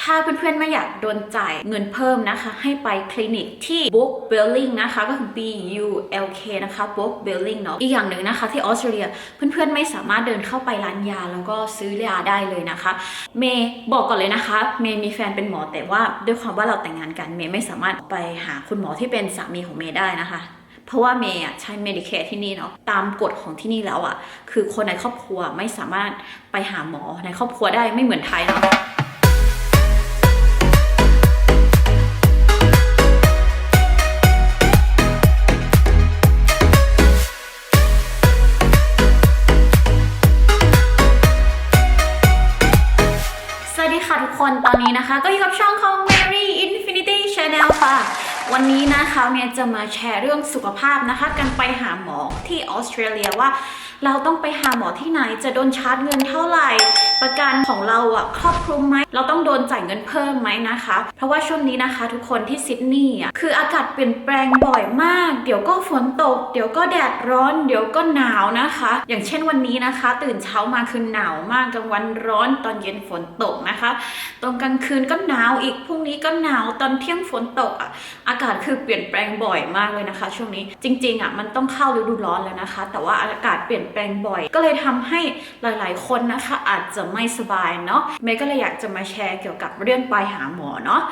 ถ้าเพื่อนๆไม่อยากโดนจ่ายเงินเพิ่มนะคะ ให้ไปคลินิกที่ Book Billing นะคะ ก็คือ B U L K นะคะ Book Billing เนาะอีกอย่างหนึ่งนะคะที่ออสเตรเลียเพื่อนๆไม่สามารถเดินเข้าไปร้านยา แล้วก็ซื้อยาได้เลยนะคะ เมย์บอกก่อนเลยนะคะ เมย์มีแฟนเป็นหมอแต่ว่าด้วยความว่าเราแต่งงานกันเมย์ไม่สามารถไปหาคุณหมอที่เป็นสามีของเมย์ได้นะคะเพราะว่าเมย์อะใช้ Medicare ที่นี่เนาะตามกฎของที่นี่แล้วอะ่ะคือคนในครอบครัวไม่สามารถไปหาหมอในครอบครัวได้ไม่เหมือนไทยเนาะ นะคะก็อยู่กับช่องของ Mary Infinity Channel ค่ะ วันนี้นะคะเมย์จะมาแชร์เรื่องสุขภาพนะคะการไปหาหมอที่ออสเตรเลียว่า เราต้องไปหาหมอที่ไหนจะโดนชาร์จเงินเท่าไหร่ ประกันของเราอะครอบคลุมไหมเราต้องโดนจ่ายเงินเพิ่มไหมนะคะ เพราะว่าช่วงนี้นะคะ ทุกคนที่ซิดนีย์อะคืออากาศเปลี่ยนแปลงบ่อยมาก เดี๋ยวก็ฝนตก เดี๋ยวก็แดดร้อน เดี๋ยวก็หนาวนะคะ อย่างเช่นวันนี้นะคะ ตื่นเช้ามาคือหนาวมากกลางวันร้อนตอนเย็นฝนตกนะคะตอนกลางคืนก็หนาวอีกพรุ่งนี้ก็หนาวตอนเที่ยงฝนตกอะอากาศคือเปลี่ยนแปลงบ่อยมากเลยนะคะ ช่วงนี้จริงๆอะมันต้องเข้าฤดูร้อนแล้วนะคะ แต่ว่าอากาศเปลี่ยนแปลงบ่อย ก็เลยทำให้หลายๆ คนนะคะอาจจะไม่สบายเนาะเมย์ก็เลยอยากจะมาแชร์เกี่ยวกับเรื่องไปหาหมอเนาะ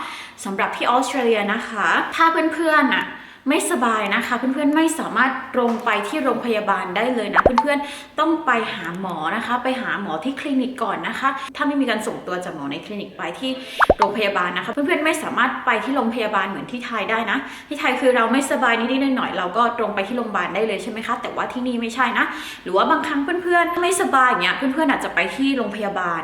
สำหรับที่ออสเตรเลียนะคะ ถ้าเพื่อนๆอะ ไม่สบายนะคะ เพื่อนๆไม่สามารถตรงไปที่โรงพยาบาลได้เลยนะเพื่อนๆต้องไปหาหมอนะคะ ไปหาหมอที่คลินิกก่อนนะคะ ถ้าไม่มีการส่งตัวจากหมอในคลินิกไปที่โรงพยาบาลนะคะ เพื่อนๆไม่สามารถไปที่โรงพยาบาลเหมือนที่ไทยได้นะ ที่ไทยคือเราไม่สบายนิดๆหน่อยๆเราก็ตรงไปที่โรงพยาบาลได้เลยใช่ไหมคะ แต่ว่าที่นี่ไม่ใช่นะ หรือว่าบางครั้งเพื่อนๆไม่สบายอย่างเงี้ยเพื่อนๆอาจจะไปที่โรงพยาบาล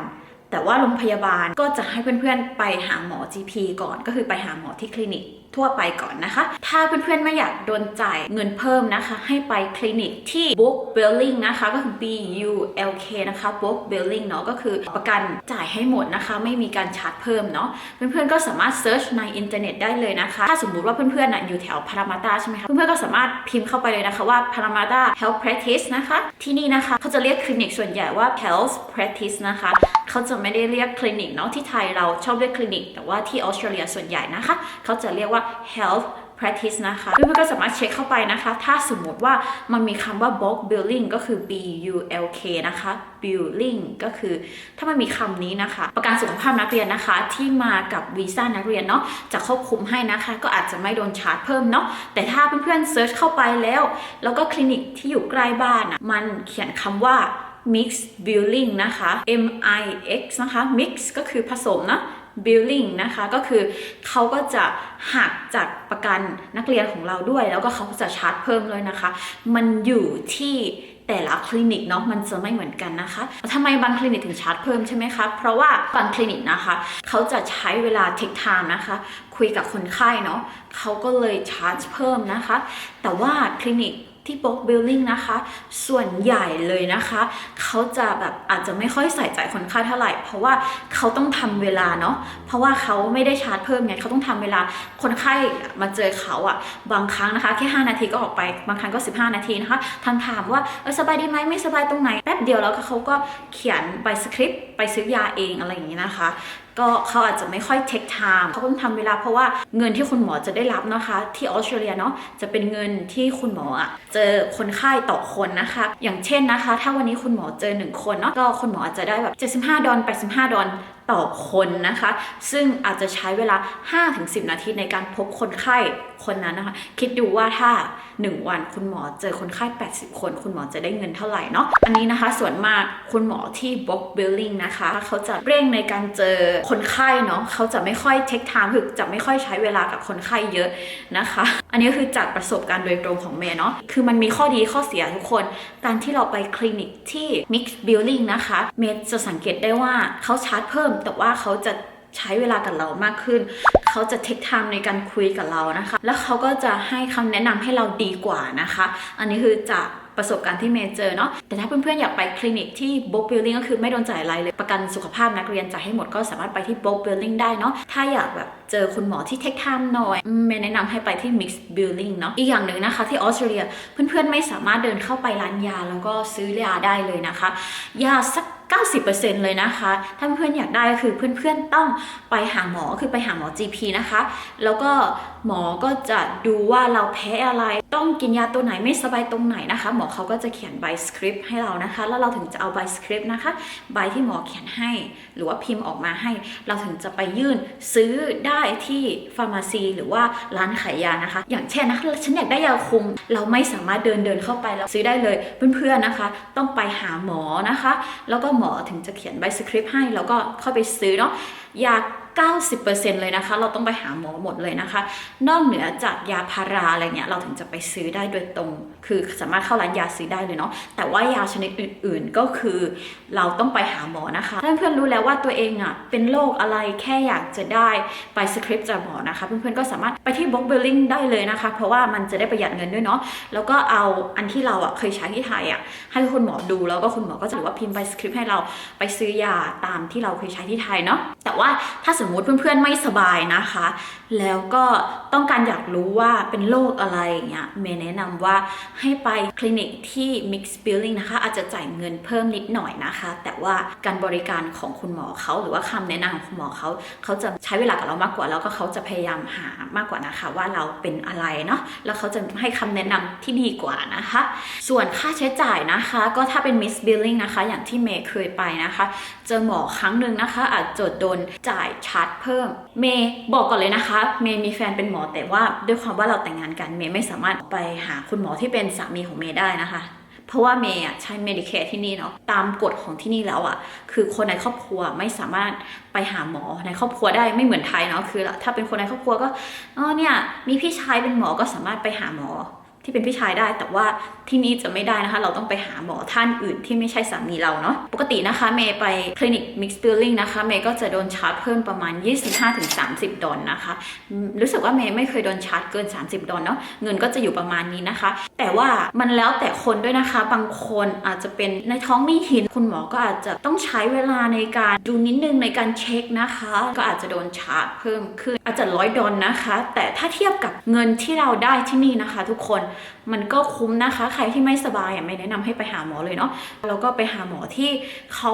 แต่ว่าโรงพยาบาลก็จะให้เพื่อนๆไปหาหมอ GP ก่อน ก็คือไปหาหมอที่คลินิกทั่วไปก่อนนะคะ ถ้าเพื่อนๆไม่อยากโดนจ่ายเงินเพิ่มนะคะ ให้ไปคลินิกที่ Book Billing นะคะ ก็คือ B U L K นะคะ Book Billing เนาะก็คือประกันจ่ายให้หมดนะคะ ไม่มีการชาร์จเพิ่มเนาะเพื่อนๆก็สามารถเซิร์ชในอินเทอร์เน็ตได้เลยนะคะ ถ้าสมมุติว่าเพื่อนๆนะอยู่แถวพารามาตาใช่ไหมคะเพื่อนๆก็สามารถพิมพ์เข้าไปเลยนะคะว่าพารามาตา Health Practice นะคะ ที่นี่นะคะเขาจะเรียกคลินิกส่วนใหญ่ว่า Health Practice นะคะเขาจะไม่ได้เรียกคลินิกเนาะที่ไทยเราชอบเรียกคลินิก แต่ว่าที่ออสเตรเลียส่วนใหญ่นะคะ เขาจะเรียกว่า health practice นะคะเพื่อนๆก็สามารถเช็คเข้าไปนะคะ ถ้าสมมติว่ามันมีคำว่า bulk billing ก็คือ B U L K นะคะ billing ก็คือถ้ามันมีคำนี้นะคะ ประกันสุขภาพนักเรียนนะคะ ที่มากับวีซ่านักเรียนเนาะจะควบคุมให้นะคะ ก็อาจจะไม่โดนชาร์จเพิ่มเนาะแต่ถ้าเพื่อนๆเซิร์ชเข้าไปแล้ว แล้วก็คลินิกที่อยู่ใกล้บ้านอะมันเขียนคำว่า mix billing นะคะ M I X นะคะ mix ก็คือผสมนะ billing นะคะ ก็คือเขาก็จะหักจากประกันนักเรียนของเราด้วย แล้วก็เขาจะชาร์จเพิ่มเลยนะคะ มันอยู่ที่แต่ละคลินิกเนาะมันจะไม่เหมือนกันนะคะทำไมบางคลินิกถึงชาร์จเพิ่มใช่ไหมคะ เพราะว่าบางคลินิกนะคะ เขาจะใช้เวลา take time นะคะ คุยกับคนไข้เนาะเขาก็เลยชาร์จเพิ่มนะคะ แต่ว่าคลินิก ที่ Book Building นะคะ ส่วนใหญ่เลยนะคะ เขาจะแบบอาจจะไม่ค่อยใส่ใจคนไข้เท่าไหร่ เพราะว่าเขาต้องทำเวลาเนาะเพราะว่าเขาไม่ได้ชาร์จเพิ่มไงเขาต้องทำเวลาคนไข้มาเจอเขาอะบางครั้งนะคะแค่ 5 นาทีก็ออกไปบางครั้งก็ 15 นาทีนะคะทำถามว่าเออสบายดีไหมไม่สบายตรงไหนแป๊บเดียวแล้วเขาก็เขียนใบสคริปต์ไปซื้อยาเองอะไรอย่างนี้นะคะ ก็เขาอาจจะไม่ค่อยเทคไทม์เขาต้องทำเวลาเพราะว่าเงินที่คุณหมอจะได้รับนะคะ ที่ออสเตรเลียเนาะจะเป็นเงินที่คุณหมออะเจอคนไข้ต่อคนนะคะ อย่างเช่นนะคะ ถ้าวันนี้คุณหมอเจอหนึ่งคนเนาะก็คุณหมออาจจะได้แบบ75 ดอล85 ดอล ต่อคนนะคะ ซึ่งอาจจะใช้เวลา 5-10 นาทีในการพบคนไข้คนนั้นนะคะ คิดดูว่าถ้า 1 วันคุณหมอเจอคนไข้ 80 คน คุณหมอจะได้เงินเท่าไหร่เนาะอันนี้นะคะส่วนมากคุณหมอที่ Book Billing นะคะเขาจะเร่งในการเจอคนไข้เนาะเขาจะไม่ค่อยเทคไทม์คือจะไม่ค่อยใช้เวลากับคนไข้เยอะนะคะ อันนี้คือจากประสบการณ์โดยตรงของเมย์เนาะคือมันมีข้อดีข้อเสียทุกคน การที่เราไปคลินิกที่ Mix Billing นะคะ เมย์จะสังเกตได้ว่าเขาชาร์จเพิ่มแต่ว่าเขาจะใช้เวลากับเรามากขึ้น เขาจะเทคไทม์ในการคุยกับเรานะคะ แล้วเขาก็จะให้คำแนะนำให้เราดีกว่านะคะ อันนี้คือจากประสบการณ์ที่เมย์เจอเนาะ แต่ถ้าเพื่อนๆอยากไปคลินิกที่ book building ก็คือไม่โดนจ่ายอะไรเลย ประกันสุขภาพนักเรียนจ่ายให้หมดก็สามารถไปที่ book building ได้เนาะ ถ้าอยากแบบ เจอคุณหมอที่ take time หน่อยอืมเมย์แนะนำให้ไปที่ mixed building เนาะอีกอย่างหนึ่งนะคะที่ออสเตรเลียเพื่อนๆไม่สามารถเดินเข้าไปร้านยาแล้วก็ซื้อยาได้เลยนะคะยาสัก90%เลยนะคะ ถ้าเพื่อนอยากได้ก็คือเพื่อนๆต้องไปหาหมอคือไปหาหมอ GP นะคะ แล้วก็หมอก็จะดูว่าเราแพ้อะไร ต้องกินยาตัวไหนไม่สบายตรงไหนนะคะ หมอเขาก็จะเขียนใบสคริปต์ให้เรานะคะ แล้วเราถึงจะเอาใบสคริปต์นะคะ ใบที่หมอเขียนให้ หรือว่าพิมพ์ออกมาให้ เราถึงจะไปยื่นซื้อได้ได้ที่ฟาร์มาซีหรือว่าร้านขายยานะคะ อย่างเช่นนะคะฉันอยากได้ยาคุม เราไม่สามารถเดินเดินเข้าไปแล้วซื้อได้เลยเพื่อนๆนะคะ ต้องไปหาหมอนะคะ แล้วก็หมอถึงจะเขียนใบสคริปต์ให้แล้วก็เข้าไปซื้อเนาะยา 90%เลยนะคะ เราต้องไปหาหมอหมดเลยนะคะ นอกเหนือจากยาพาราอะไรเงี้ยเราถึงจะไปซื้อได้โดยตรง คือสามารถเข้าร้านยาซื้อได้เลยเนาะแต่ว่ายาชนิดอื่น ๆก็คือเราต้องไปหาหมอนะคะถ้าเพื่อนๆรู้แล้วว่าตัวเองอะเป็นโรคอะไรแค่อยากจะได้ไปสคริปต์จากหมอนะคะ เพื่อนๆก็สามารถไปที่บล็อกเบลลิงได้เลยนะคะ เพราะว่ามันจะได้ประหยัดเงินด้วยเนาะแล้วก็เอาอันที่เราอะเคยใช้ที่ไทยอะให้คุณหมอดูแล้วก็คุณหมอก็จะหรือว่าพิมพ์ใบสคริปต์ให้เราไปซื้อยาตามที่เราเคยใช้ที่ไทยเนาะแต่ว่าถ้าสมมุติเพื่อนๆไม่สบายนะคะ แล้วก็ต้องการอยากรู้ว่าเป็นโรคอะไรอย่างเงี้ยเมย์แนะนำว่าให้ไปคลินิกที่ Mix Billing นะคะ อาจจะจ่ายเงินเพิ่มนิดหน่อยนะคะ แต่ว่าการบริการของคุณหมอเขาหรือว่าคำแนะนำของคุณหมอเขาเขาจะใช้เวลากับเรามากกว่าแล้วก็เขาจะพยายามหามากกว่านะคะ ว่าเราเป็นอะไรเนาะแล้วเขาจะให้คำแนะนำที่ดีกว่านะคะ ส่วนค่าใช้จ่ายนะคะ ก็ถ้าเป็น Mix Billing นะคะ อย่างที่เมย์เคยไปนะคะ เจอหมอครั้งหนึ่งนะคะ อาจจะโดนจ่ายชาร์จเพิ่ม เมย์บอกก่อนเลยนะคะ เมย์มีแฟนเป็นหมอแต่ว่าด้วยความว่าเราแต่งงานกันเมย์ไม่สามารถไปหาคุณหมอที่เป็นสามีของเมย์ได้นะคะ เพราะว่าเมย์อะใช้ Medicare ที่นี่เนาะตามกฎของที่นี่แล้วอะ่ะ คือคนในครอบครัวไม่สามารถไปหาหมอในครอบครัวได้ไม่เหมือนไทยเนาะคือ ถ้าเป็นคนในครอบครัวก็อ๋อเนี่ยมีพี่ชายเป็นหมอก็สามารถไปหาหมอ ที่เป็นพี่ชายได้ แต่ว่าที่นี่จะไม่ได้นะคะ เราต้องไปหาหมอท่านอื่นที่ไม่ใช่สามีเราเนาะปกตินะคะเมย์ไปคลินิก Mix Billing นะคะเมย์ก็จะโดนชาร์จเพิ่มประมาณ 25-30 ดอลนะคะรู้สึกว่าเมย์ไม่เคยโดนชาร์จเกิน 30 ดอลเนาะเงินก็จะอยู่ประมาณนี้นะคะ แต่ว่ามันแล้วแต่คนด้วยนะคะ บางคนอาจจะเป็นในท้องมีหิน คุณหมอก็อาจจะต้องใช้เวลาในการดูนิดนึงในการเช็คนะคะ ก็อาจจะโดนชาร์จเพิ่มขึ้นอาจจะร้อยดอลนะคะ แต่ถ้าเทียบกับเงินที่เราได้ที่นี่นะคะ ทุกคนมันก็คุ้มนะคะ ใครที่ไม่สบายไม่แนะนำให้ไปหาหมอเลยเนาะแล้วก็ไปหาหมอที่เขา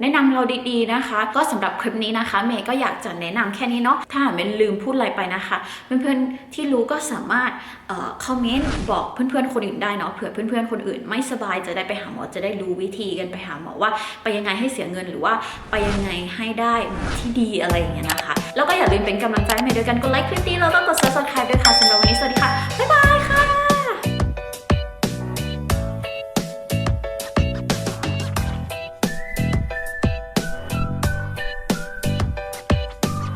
แนะนำเราดีๆนะคะ ก็สำหรับคลิปนี้นะคะเมย์ก็อยากจะแนะนำแค่นี้เนาะถ้าหากเป็นลืมพูดอะไรไปนะคะ เพื่อนๆที่รู้ก็สามารถเอ่อคอมเมนต์บอกเพื่อนๆคนอื่นได้เนาะเผื่อเพื่อนๆคนอื่น ไม่สบายจะได้ไปหาหมอจะได้รู้วิธีกันไปหาหมอว่า ไปยังไงให้เสียเงินหรือว่าไปยังไงให้ได้หมอที่ดีอะไรอย่างเงี้ยนะคะ แล้วก็อย่าลืมเป็นกำลังใจให้เมย์ด้วยกันกดไลค์คลิปนี้แล้วก็กด subscribe ด้วยค่ะสำหรับวันนี้สวัสดีค่ะบ๊ายบาย